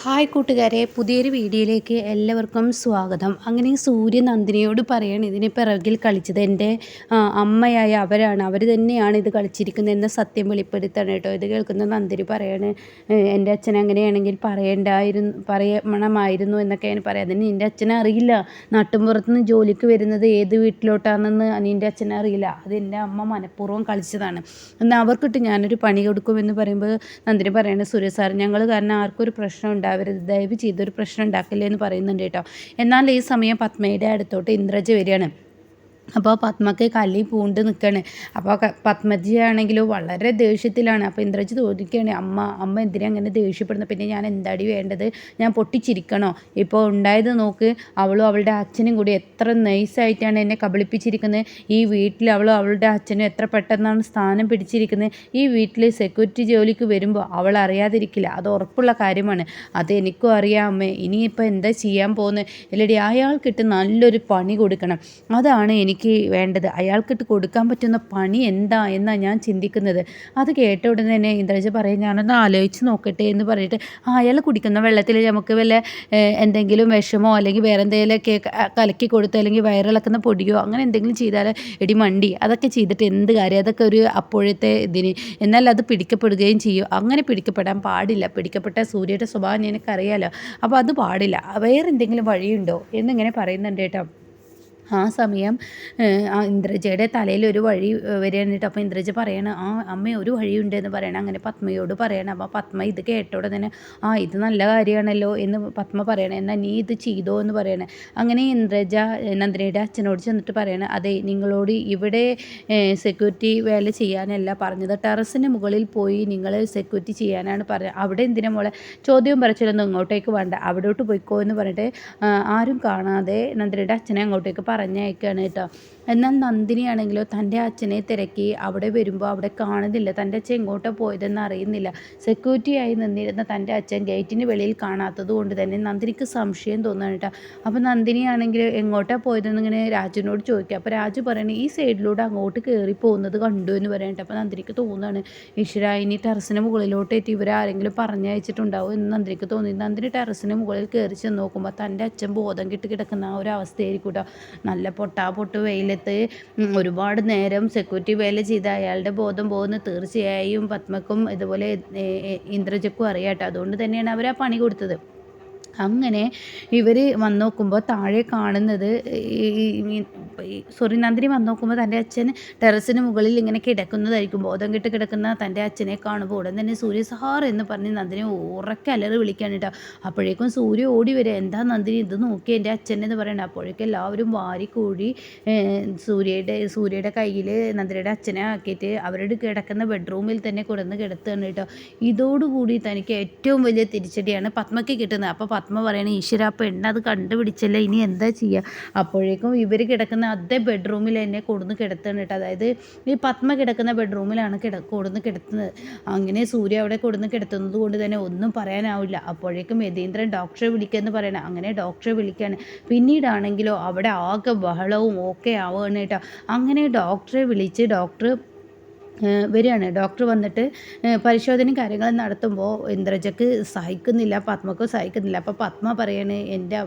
Hi കൂട്ടുകാരെ പുതിയൊരു വീഡിയോയിലേക്ക് എല്ലാവർക്കും സ്വാഗതം. അങ്ങനെ സൂര്യ നന്ദിനിയോട് പറയാണ് ഇതിന് പിറകിൽ കളിച്ചത് എന്റെ അമ്മയായ അവരാണ്. അവർ തന്നെയാണ് ഇത് കളിച്ചിരിക്കുന്നത് എന്ന സത്യം വെളിപ്പെടുത്തണം കേട്ടോ. ഇത് കേൾക്കുന്ന നന്ദിനി പറയാണ് എന്റെ അച്ഛൻ അങ്ങനെയാണെങ്കിൽ പറയണ്ടായിരുന്നു പറയണമായിരുന്നു എന്നൊക്കെയാണ് പറയുന്നത് അതിന് എന്റെ അച്ഛനെ അറിയില്ല. നാട്ടുമ്പുറത്തുനിന്ന് ജോലിക്ക് വരുന്നത് ഏത് വീട്ടിലോട്ടാണെന്ന് നിന്റെ അച്ഛനെ അറിയില്ല. അത് എന്റെ അമ്മ മനഃപൂർവം കളിച്ചതാണ്. എന്നാൽ അവർക്കിട്ട് ഞാനൊരു പണി കൊടുക്കുമെന്ന് പറയുമ്പോൾ നന്ദിനി പറയാണ് സുരേഷ് സാർ ഞങ്ങൾ കാരണം ആർക്കൊരു പ്രശ്നം ഉണ്ടാവരുത് ദയവ് ചെയ്തൊരു പ്രശ്നം ഉണ്ടാക്കില്ലേ എന്ന് പറയുന്നുണ്ട് കേട്ടോ. എന്നാൽ ഈ സമയം പത്മയുടെ അടുത്തോട്ട് ഇന്ദ്രജ വരികയാണ്. അപ്പോൾ പത്മക്ക് കല്ലി പൂണ്ട് നിൽക്കുകയാണ് അപ്പോൾ പത്മജി ആണെങ്കിലും വളരെ ദേഷ്യത്തിലാണ്. അപ്പോൾ ഇന്ദ്രജി ചോദിക്കുകയാണ് അമ്മ അമ്മ എന്തിനാ അങ്ങനെ ദേഷ്യപ്പെടുന്നത് പിന്നെ ഞാൻ എന്താടി വേണ്ടത്? ഞാൻ പൊട്ടിച്ചിരിക്കണോ? ഇപ്പോൾ ഉണ്ടായത് നോക്ക്. അവളും അവളുടെ അച്ഛനും കൂടി എത്ര നൈസായിട്ടാണ് എന്നെ കബളിപ്പിച്ചിരിക്കുന്നത് ഈ വീട്ടിൽ അവളും അവളുടെ അച്ഛനും എത്ര പെട്ടെന്നാണ് സ്ഥാനം പിടിച്ചിരിക്കുന്നത് ഈ വീട്ടിൽ സെക്യൂരിറ്റി ജോലിക്ക് വരുമ്പോൾ അവൾ അറിയാതിരിക്കില്ല. അത് ഉറപ്പുള്ള കാര്യമാണ്. അത് എനിക്കും അറിയാം അമ്മേ. ഇനിയിപ്പോൾ എന്താ ചെയ്യാൻ പോകുന്നത് ഇല്ലടി അയാൾക്കിട്ട് നല്ലൊരു പണി കൊടുക്കണം. അതാണ് എനിക്ക് എനിക്ക് വേണ്ടത്? അയാൾക്കിട്ട് കൊടുക്കാൻ പറ്റുന്ന പണി എന്താ എന്നാണ് ഞാൻ ചിന്തിക്കുന്നത്. അത് കേട്ട ഉടനെ തന്നെ ഇന്ദ്രജ പറയും ഞാനൊന്ന് ആലോചിച്ച് നോക്കട്ടെ എന്ന് പറഞ്ഞിട്ട് ആ അയാൾ കുടിക്കുന്ന വെള്ളത്തിൽ നമുക്ക് വല്ല എന്തെങ്കിലും വിഷമോ അല്ലെങ്കിൽ വേറെ എന്തെങ്കിലുമൊക്കെ കലക്കി കൊടുത്തോ അല്ലെങ്കിൽ വയറിളക്കുന്ന പൊടിയോ അങ്ങനെ എന്തെങ്കിലും ചെയ്താൽ എടി മണ്ടി അതൊക്കെ ചെയ്തിട്ട് എന്ത് കാര്യം? അതൊക്കെ ഒരു അപ്പോഴത്തെ ഇതിന്. എന്നാൽ അത് പിടിക്കപ്പെടുകയും ചെയ്യും. അങ്ങനെ പിടിക്കപ്പെടാൻ പാടില്ല. പിടിക്കപ്പെട്ട സൂര്യയുടെ സ്വഭാവം എനിക്കറിയാലോ അപ്പോൾ അത് പാടില്ല. വേറെ എന്തെങ്കിലും വഴിയുണ്ടോ? എന്നിങ്ങനെ പറയുന്നുണ്ട് കേട്ടോ. ആ സമയം ആ ഇന്ദ്രജയുടെ തലയിൽ ഒരു വഴി വരികയാണ് അപ്പോൾ ഇന്ദ്രജ പറയണം ആ അമ്മ ഒരു വഴിയുണ്ട് എന്ന് പറയണം. അങ്ങനെ പത്മയോട് പറയണം അപ്പോൾ പത്മ ഇത് കേട്ടോടെ തന്നെ ആ ഇത് നല്ല കാര്യമാണല്ലോ എന്ന് പത്മ പറയണം. എന്നാൽ നീ ഇത് ചെയ്തോ എന്ന് പറയണേ. അങ്ങനെ ഇന്ദ്രജ നന്ദിനിയുടെ അച്ഛനോട് ചെന്നിട്ട് പറയണം അതെ നിങ്ങളോട് ഇവിടെ സെക്യൂരിറ്റി വേല ചെയ്യാനല്ല പറഞ്ഞത്. ടെറസിന് മുകളിൽ പോയി നിങ്ങൾ സെക്യൂരിറ്റി ചെയ്യാനാണ് പറഞ്ഞത്. അവിടെ എന്തിനാ മോളെ? ചോദ്യം പറച്ചിലൊന്നും ഇങ്ങോട്ടേക്ക് വേണ്ട. അവിടോട്ട് പോയിക്കോ എന്ന് പറഞ്ഞിട്ട് ആരും കാണാതെ നന്ദിനിയുടെ അച്ഛനെ അങ്ങോട്ടേക്ക് പറഞ്ഞയക്കുകയാണ് കേട്ടോ. എന്നാൽ നന്ദിനിയാണെങ്കിലോ തന്റെ അച്ഛനെ തിരക്കി അവിടെ വരുമ്പോൾ അവിടെ കാണുന്നില്ല. തന്റെ അച്ഛൻ എങ്ങോട്ടാണ് പോയതെന്ന് അറിയുന്നില്ല. സെക്യൂരിറ്റിയായി നിന്നിരുന്ന തന്റെ അച്ഛൻ ഗേറ്റിന് വെളിയിൽ കാണാത്തത് കൊണ്ട് തന്നെ നന്ദിനിക്ക് സംശയം തോന്നുകയാണ് കേട്ടോ. അപ്പോൾ നന്ദിനിയാണെങ്കിൽ എങ്ങോട്ടാണ് പോയതെന്ന് ഇങ്ങനെ രാജുവിനോട് ചോദിക്കുക. അപ്പോൾ രാജു പറയണ ഈ സൈഡിലൂടെ അങ്ങോട്ട് കയറി പോകുന്നത് കണ്ടു എന്ന് പറയുന്നുണ്ട് അപ്പോൾ നന്ദിനിക്ക് തോന്നുകയാണ് ഈശ്വര ഇനി ടെറസിന് മുകളിലോട്ട് എത്തി ഇവരാരെങ്കിലും പറഞ്ഞയച്ചിട്ടുണ്ടാവും എന്ന് നന്ദിനിക്ക് തോന്നി. നന്ദിനി ടെറസിന് മുകളിൽ കയറി ചെന്ന് നോക്കുമ്പോൾ തന്റെ അച്ഛൻ ബോധം കിട്ടി കിടക്കുന്ന ആ ഒരു അവസ്ഥയായിരിക്കും കേട്ടോ. നല്ല പൊട്ടാ പൊട്ട് വെയിലത്ത് ഒരുപാട് നേരം സെക്യൂരിറ്റി വേല ചെയ്ത അയാളുടെ ബോധം പോകുന്ന. തീർച്ചയായും പത്മക്കും ഇതുപോലെ ഇന്ദ്രജക്കും അറിയാട്ടോ. അതുകൊണ്ട് തന്നെയാണ് അവർ ആ പണി കൊടുത്തത്. അങ്ങനെ ഇവർ വന്നു നോക്കുമ്പോൾ താഴെ കാണുന്നത് സോറി നന്ദിനി വന്ന് നോക്കുമ്പോൾ തന്റെ അച്ഛൻ ടെറസിന് മുകളിൽ ഇങ്ങനെ കിടക്കുന്നതായിരിക്കും. ബോധം കെട്ട് കിടക്കുന്ന തന്റെ അച്ഛനെ കാണുമ്പോൾ ഉടൻ തന്നെ സൂര്യ സഹാർ എന്ന് പറഞ്ഞ് നന്ദിനി ഉറക്കെ അലറി വിളിക്കാൻ കേട്ടോ. അപ്പോഴേക്കും സൂര്യ ഓടി വരിക എന്താ നന്ദിനി ഇത് നോക്കി എന്റെ അച്ഛൻ എന്ന് പറയണം അപ്പോഴേക്കും എല്ലാവരും വാരിക്കൂടി സൂര്യയുടെ സൂര്യയുടെ കയ്യിൽ നന്ദിനിയുടെ അച്ഛനെ ആക്കിയിട്ട് അവരുടെ കിടക്കുന്ന ബെഡ്റൂമിൽ തന്നെ കൊടുന്ന് കിടത്തുകയാണ് കേട്ടോ. ഇതോടുകൂടി തനിക്ക് ഏറ്റവും വലിയ തിരിച്ചടിയാണ് പത്മയ്ക്ക് കിട്ടുന്നത്. അപ്പോൾ പത്മ പറയണ ഈശ്വര അപ്പോൾ എണ്ണ അത് കണ്ടുപിടിച്ചല്ലേ? ഇനി എന്താ ചെയ്യുക അപ്പോഴേക്കും ഇവർ കിടക്കുന്ന അതേ ബെഡ്റൂമിൽ എന്നെ കൊടുന്ന് കിടത്തുകയാണ് കേട്ടോ. അതായത് ഈ പത്മ കിടക്കുന്ന ബെഡ്റൂമിലാണ് കിട കൊടുന്ന് കിടത്തുന്നത്. അങ്ങനെ സൂര്യ അവിടെ കൊടുന്ന് കിടത്തുന്നത് കൊണ്ട് തന്നെ ഒന്നും പറയാനാവില്ല. അപ്പോഴേക്കും യതീന്ദ്രൻ ഡോക്ടറെ വിളിക്കുമെന്ന് പറയണം. അങ്ങനെ ഡോക്ടറെ വിളിക്കുകയാണ് പിന്നീടാണെങ്കിലോ അവിടെ ആകെ ബഹളവും ഓക്കെ ആവുകയാണ് കേട്ടോ. അങ്ങനെ ഡോക്ടറെ വിളിച്ച് ഡോക്ടർ വരികയാണ്. ഡോക്ടർ വന്നിട്ട് പരിശോധനയും കാര്യങ്ങളും നടത്തുമ്പോൾ ഇന്ദ്രജക്ക് സഹിക്കുന്നില്ല പത്മക്ക് സഹിക്കുന്നില്ല. അപ്പോൾ പത്മ പറയാണ് എന്റെ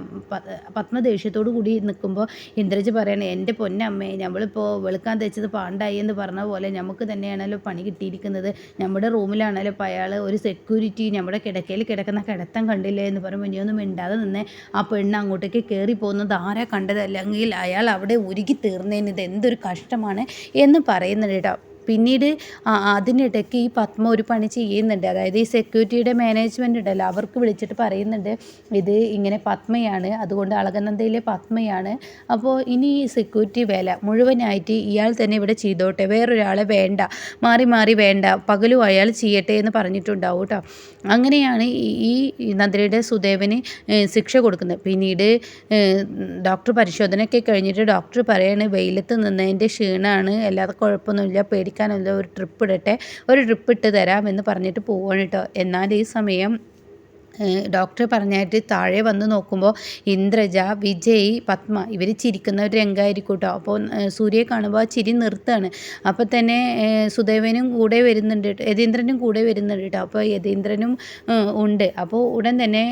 പത്മ ദേഷ്യത്തോടു കൂടി നിൽക്കുമ്പോൾ ഇന്ദ്രജ പറയാണ് എന്റെ പൊന്നമ്മേ നമ്മളിപ്പോൾ വെളുക്കാൻ തെച്ചത് പാണ്ടായി എന്ന് പറഞ്ഞ പോലെ നമുക്ക് തന്നെയാണല്ലോ പണി കിട്ടിയിരിക്കുന്നത്. നമ്മുടെ റൂമിലാണല്ലോ ഇപ്പോൾ അയാൾ ഒരു സെക്യൂരിറ്റി നമ്മുടെ കിടക്കയിൽ കിടക്കുന്ന കിടത്തം കണ്ടില്ലേ എന്ന് പറയുമ്പോൾ ഇനിയൊന്നും മിണ്ടാതെ നിന്ന് ആ പെണ്ണ് അങ്ങോട്ടേക്ക് കയറി പോകുന്നത് ആരാ കണ്ടത്? അല്ലെങ്കിൽ അയാൾ അവിടെ ഉരുകി തീർന്നതിന് ഇത് എന്തൊരു കഷ്ടമാണ് എന്ന് പറയുന്നുണ്ട് കേട്ടോ. പിന്നീട് അതിനിടയ്ക്ക് ഈ പത്മ ഒരു പണി ചെയ്യുന്നുണ്ട്. അതായത് ഈ സെക്യൂരിറ്റിയുടെ മാനേജ്മെന്റ് ഉണ്ടല്ലോ അവർക്ക് വിളിച്ചിട്ട് പറയുന്നുണ്ട് ഇത് ഇങ്ങനെ പത്മയാണ് അതുകൊണ്ട് അളകനന്ദയിലെ പത്മയാണ്. അപ്പോൾ ഇനി ഈ സെക്യൂരിറ്റി വേല മുഴുവനായിട്ട് ഇയാൾ തന്നെ ഇവിടെ ചെയ്തോട്ടെ വേറൊരാളെ വേണ്ട മാറി മാറി വേണ്ട പകലും അയാൾ ചെയ്യട്ടെ എന്ന് പറഞ്ഞിട്ടുണ്ടാവും കേട്ടോ അങ്ങനെയാണ് ഈ നന്ദിനിയുടെ സുദേവന് ശിക്ഷ കൊടുക്കുന്നത്. പിന്നീട് ഡോക്ടർ പരിശോധനയൊക്കെ കഴിഞ്ഞിട്ട് ഡോക്ടർ പറയാണ് വെയിലത്ത് നിന്നതിന്റെ ക്ഷീണമാണ് അല്ലാതെ കുഴപ്പമൊന്നുമില്ല പേടിക്കാൻ കളിക്കാനുള്ള ഒരു ട്രിപ്പ് ഇടട്ടെ? ഒരു ട്രിപ്പ് ഇട്ട് തരാമെന്ന് പറഞ്ഞിട്ട് പോവാണ് കേട്ടോ എന്നാൽ ഈ സമയം ഡോക്ടർ പറഞ്ഞായിട്ട് താഴെ വന്ന് നോക്കുമ്പോൾ ഇന്ദ്രജ വിജയ് പത്മ ഇവർ ചിരിക്കുന്ന ഒരു രംഗമായിരിക്കും കേട്ടോ അപ്പോൾ സൂര്യയെ കാണുമ്പോൾ ആ ചിരി നിർത്തുകയാണ്. അപ്പോൾ തന്നെ സുദേവനും കൂടെ വരുന്നുണ്ട് യതീന്ദ്രനും കൂടെ വരുന്നുണ്ട് കേട്ടോ അപ്പോൾ യതീന്ദ്രനും ഉണ്ട്. അപ്പോൾ ഉടൻ തന്നെ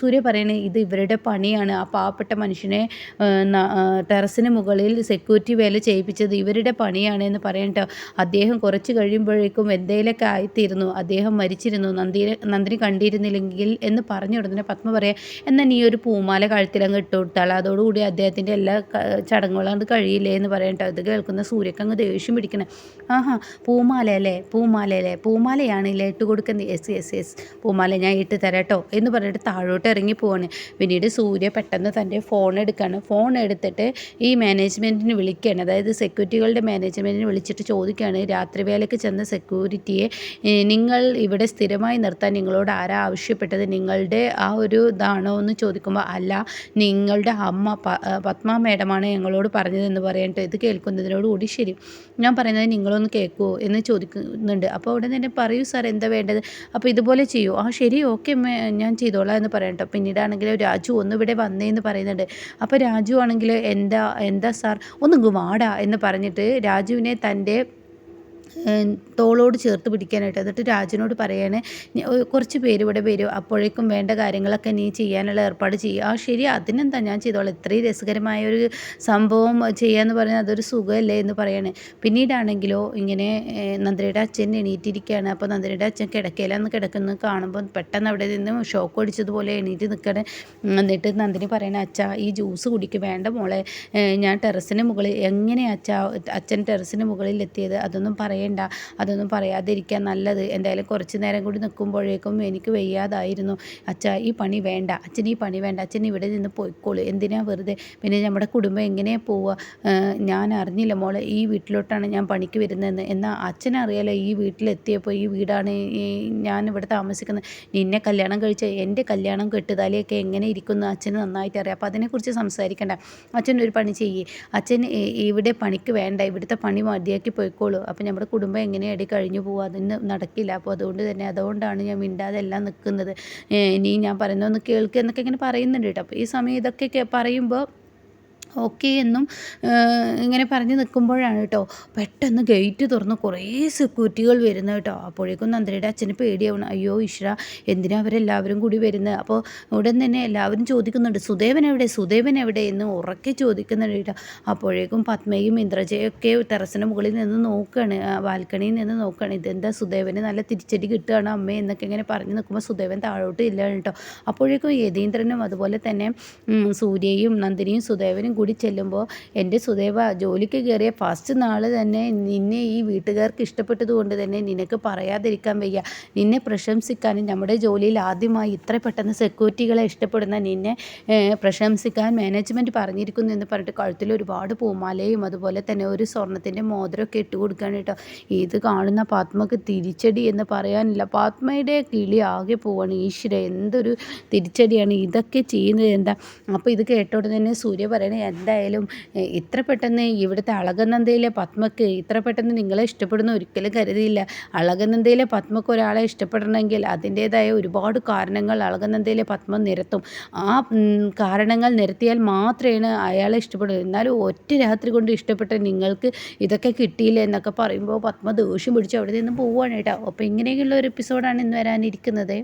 സൂര്യ പറയണേ ഇത് ഇവരുടെ പണിയാണ്. ആ പാവപ്പെട്ട മനുഷ്യനെ ടെറസിന് മുകളിൽ സെക്യൂരിറ്റി വേല ചെയ്യിപ്പിച്ചത് ഇവരുടെ പണിയാണ് എന്ന് പറയട്ടോ അദ്ദേഹം കുറച്ച് കഴിയുമ്പോഴേക്കും എന്തെങ്കിലുമൊക്കെ ആയിത്തീരുന്നു. അദ്ദേഹം മരിച്ചിരുന്നു. നന്ദി നന്ദിനി കണ്ടിരുന്നില്ലെങ്കിൽ എന്ന് പറഞ്ഞു ഉടനെ പത്മ പറയാം എന്നാൽ നീ ഒരു പൂമാല കഴുത്തിലങ്ങ് ഇട്ട് കൊടുത്താൽ അതോടുകൂടി അദ്ദേഹത്തിന്റെ എല്ലാ ചടങ്ങുകളും അത് കഴിയില്ലേ? എന്ന് പറയട്ടെ അത് കേൾക്കുന്ന സൂര്യക്ക് അങ്ങ് ദേഷ്യം പിടിക്കണം. ആഹാ പൂമാല അല്ലേ? പൂമാല അല്ലേ? പൂമാലയാണ് ഇല്ലേ ഇട്ട് കൊടുക്കുന്നത്? എസ് എസ് എസ് പൂമാല ഞാൻ ഇട്ട് തരാട്ടോ എന്ന് പറഞ്ഞിട്ട് താഴോട്ട് ഇറങ്ങി പോവാണ്. പിന്നീട് സൂര്യ പെട്ടെന്ന് തന്റെ ഫോൺ എടുക്കുകയാണ് ഫോൺ എടുത്തിട്ട് ഈ മാനേജ്മെന്റിന് വിളിക്കുകയാണ് അതായത് സെക്യൂരിറ്റികളുടെ മാനേജ്മെന്റിന് വിളിച്ചിട്ട് ചോദിക്കുകയാണ് രാത്രി വേലയ്ക്ക് ചെന്ന സെക്യൂരിറ്റിയെ നിങ്ങൾ ഇവിടെ സ്ഥിരമായി നിർത്താൻ നിങ്ങളോട് ആരാ ആവശ്യപ്പെട്ടത്? നിങ്ങളുടെ ആ ഒരു ഇതാണോ എന്ന് ചോദിക്കുമ്പോൾ അല്ല നിങ്ങളുടെ അമ്മ പത്മ മേഡമാണ് ഞങ്ങളോട് പറഞ്ഞതെന്ന് പറയട്ടെ ഇത് കേൾക്കുന്നതിനോടുകൂടി ശരി. ഞാൻ പറയുന്നത് നിങ്ങളൊന്ന് കേൾക്കുമോ എന്ന് ചോദിക്കുന്നുണ്ട്. അപ്പോൾ അവിടെ തന്നെ പറയൂ സാർ എന്താ വേണ്ടത്? അപ്പോൾ ഇതുപോലെ ചെയ്യൂ. ആ ശരി ഓക്കെ ഞാൻ ചെയ്തോളാം എന്ന് പറയട്ടോ. പിന്നീടാണെങ്കിൽ രാജു ഒന്ന് ഇവിടെ എന്ന് പറയുന്നുണ്ട്. അപ്പോൾ രാജു ആണെങ്കിൽ എന്താ എന്താ സാർ? ഒന്ന് വാടാ എന്ന് പറഞ്ഞിട്ട് രാജുവിനെ തന്റെ തോളോട് ചേർത്ത് പിടിക്കാനായിട്ട്. എന്നിട്ട് രാജനോട് പറയാണ് കുറച്ച് പേര് ഇവിടെ വരും. അപ്പോഴേക്കും വേണ്ട കാര്യങ്ങളൊക്കെ നീ ചെയ്യാനുള്ള ഏർപ്പാട് ചെയ്യുക ആ ശരി അതിനെന്താ ഞാൻ ചെയ്തോളാം. ഇത്രയും രസകരമായ ഒരു സംഭവം ചെയ്യാന്ന് പറഞ്ഞാൽ അതൊരു സുഖമല്ലേ എന്ന് പറയാണ്. പിന്നീടാണെങ്കിലോ ഇങ്ങനെ നന്ദിനിയുടെ അച്ഛൻ എണീറ്റിരിക്കുകയാണ്. അപ്പോൾ നന്ദിനിയുടെ അച്ഛൻ കിടക്കയിലാന്ന് കിടക്കുന്നത് കാണുമ്പോൾ പെട്ടെന്ന് അവിടെ നിന്ന് ഷോക്ക് അടിച്ചതുപോലെ എണീറ്റ് നിൽക്കണം എന്നിട്ട് നന്ദിനി പറയണ അച്ഛ ഈ ജ്യൂസ് കുടിക്കും. വേണ്ട മോളെ. ഞാൻ ടെറസിന് മുകളിൽ എങ്ങനെ അച്ഛ അച്ഛൻ ടെറസിന് മുകളിൽ എത്തിയത് അതൊന്നും പറയണ്ട. അതൊന്നും പറയാതിരിക്കാൻ നല്ലത്. എന്തായാലും കുറച്ച് നേരം കൂടി നിൽക്കുമ്പോഴേക്കും എനിക്ക് വയ്യാതായിരുന്നു. അച്ഛ ഈ പണി വേണ്ട. അച്ഛൻ ഈ പണി വേണ്ട. അച്ഛൻ ഇവിടെ നിന്ന് പോയിക്കോളൂ. എന്തിനാ വെറുതെ? പിന്നെ നമ്മുടെ കുടുംബം എങ്ങനെ പോവുക? ഞാൻ അറിഞ്ഞില്ല മോളെ. ഈ വീട്ടിലോട്ടാണ് ഞാൻ പണിക്ക് വരുന്നതെന്ന്. എന്നാൽ അച്ഛനറിയാലോ ഈ വീട്ടിലെത്തിയപ്പോൾ ഈ വീടാണ് ഞാൻ ഇവിടെ താമസിക്കുന്നത്. നിന്നെ കല്യാണം കഴിച്ച എന്റെ കല്യാണം കെട്ടുതാലിയൊക്കെ എങ്ങനെ ഇരിക്കുന്നു? അച്ഛന് നന്നായിട്ട് അറിയാം. അപ്പോൾ അതിനെക്കുറിച്ച് സംസാരിക്കണ്ട. അച്ഛൻ ഒരു പണി ചെയ്യേ. അച്ഛൻ ഇവിടെ പണിക്ക് വേണ്ട. ഇവിടുത്തെ പണി മതിയാക്കി പോയിക്കോളൂ. അപ്പോൾ നമ്മുടെ കുടുംബം എങ്ങനെയാടി കഴിഞ്ഞു പോകുക അതിന് നടക്കില്ല. അപ്പോൾ അതുകൊണ്ട് തന്നെ അതുകൊണ്ടാണ് ഞാൻ മിണ്ടാതെ എല്ലാം നിൽക്കുന്നത്. ഇനി ഞാൻ പറയുന്നതൊന്ന് കേൾക്കുക എന്നൊക്കെ ഇങ്ങനെ പറയുന്നുണ്ട് കേട്ടോ. അപ്പോൾ ഈ സമയം ഇതൊക്കെ പറയുമ്പോൾ ഓക്കെ എന്നും ഇങ്ങനെ പറഞ്ഞ് നിൽക്കുമ്പോഴാണ് കേട്ടോ. പെട്ടെന്ന് ഗേറ്റ് തുറന്ന് കുറേ സെക്യൂരിറ്റികൾ വരുന്നത് കേട്ടോ. അപ്പോഴേക്കും നന്ദിയുടെ അച്ഛന് പേടിയാവണം. അയ്യോ ഈശ്വര എന്തിനാ അവരെല്ലാവരും കൂടി വരുന്നത്? അപ്പോൾ ഉടൻ തന്നെ എല്ലാവരും ചോദിക്കുന്നുണ്ട് സുദേവൻ എവിടെ? സുദേവൻ എവിടെ? എന്ന് ഉറക്കെ ചോദിക്കുന്നുണ്ട് കേട്ടോ. അപ്പോഴേക്കും പത്മയും ഇന്ദ്രജയൊക്കെ ടെറസിന് മുകളിൽ നിന്ന് നോക്കുകയാണ് ബാൽക്കണിയിൽ നിന്ന് നോക്കുകയാണ് ഇതെന്താ സുദേവന് നല്ല തിരിച്ചടി കിട്ടുകയാണ് അമ്മ? എന്നൊക്കെ ഇങ്ങനെ പറഞ്ഞ് നിൽക്കുമ്പോൾ സുദേവൻ താഴോട്ട് ഇല്ലാണ് കേട്ടോ. അപ്പോഴേക്കും യതീന്ദ്രനും അതുപോലെ തന്നെ സൂര്യയും നന്ദിനിയും സുദേവനും ചെല്ലുമ്പോൾ എന്റെ സുദേവ ജോലിക്ക് കയറിയ ഫസ്റ്റ് നാൾ തന്നെ നിന്നെ ഈ വീട്ടുകാർക്ക് ഇഷ്ടപ്പെട്ടത് കൊണ്ട് തന്നെ നിനക്ക് പറയാതിരിക്കാൻ വയ്യ. നിന്നെ പ്രശംസിക്കാനും നമ്മുടെ ജോലിയിൽ ആദ്യമായി ഇത്ര പെട്ടെന്ന് സെക്യൂരിറ്റികളെ ഇഷ്ടപ്പെടുന്ന നിന്നെ പ്രശംസിക്കാൻ മാനേജ്മെന്റ് പറഞ്ഞിരിക്കുന്നു എന്ന് പറഞ്ഞിട്ട് കഴുത്തിൽ ഒരുപാട് പൂമാലയും അതുപോലെ തന്നെ ഒരു സ്വർണത്തിന്റെ മോതിരമൊക്കെ ഇട്ട് കൊടുക്കുകയാണ് കേട്ടോ. ഇത് കാണുന്ന പാത്മക്ക് തിരിച്ചടി എന്ന് പറയാനില്ല. പാത്മയുടെ കിളി ആകെ പോവാണ്. ഈശ്വര എന്തൊരു തിരിച്ചടിയാണ് ഇതൊക്കെ ചെയ്യുന്നത് എന്താ? അപ്പോൾ ഇത് കേട്ടോടെ തന്നെ സൂര്യ പറയണേ എന്തായാലും ഇത്ര പെട്ടെന്ന് ഇവിടുത്തെ അളകനന്ദയിലെ പത്മക്ക് ഇത്ര പെട്ടെന്ന് നിങ്ങളെ ഇഷ്ടപ്പെടുന്ന ഒരിക്കലും കരുതിയില്ല. അളകനന്ദയിലെ പത്മക്ക് ഒരാളെ ഇഷ്ടപ്പെടണമെങ്കിൽ അതിന്റേതായ ഒരുപാട് കാരണങ്ങൾ അളകനന്ദയിലെ പത്മ നിരത്തും. ആ കാരണങ്ങൾ നിരത്തിയാൽ മാത്രമാണ് അയാളെ ഇഷ്ടപ്പെടൂ എന്നാലും ഒറ്റ രാത്രി കൊണ്ട് ഇഷ്ടപ്പെട്ട നിങ്ങൾക്ക് ഇതൊക്കെ കിട്ടിയില്ല എന്നൊക്കെ പറയുമ്പോൾ പത്മ ദേഷ്യം പിടിച്ച് അവിടെ നിന്ന് പോവുകയാണ് കേട്ടോ. അപ്പോൾ ഇങ്ങനെയൊക്കെയുള്ള ഒരു എപ്പിസോഡാണ് ഇന്ന് വരാനിരിക്കുന്നത്.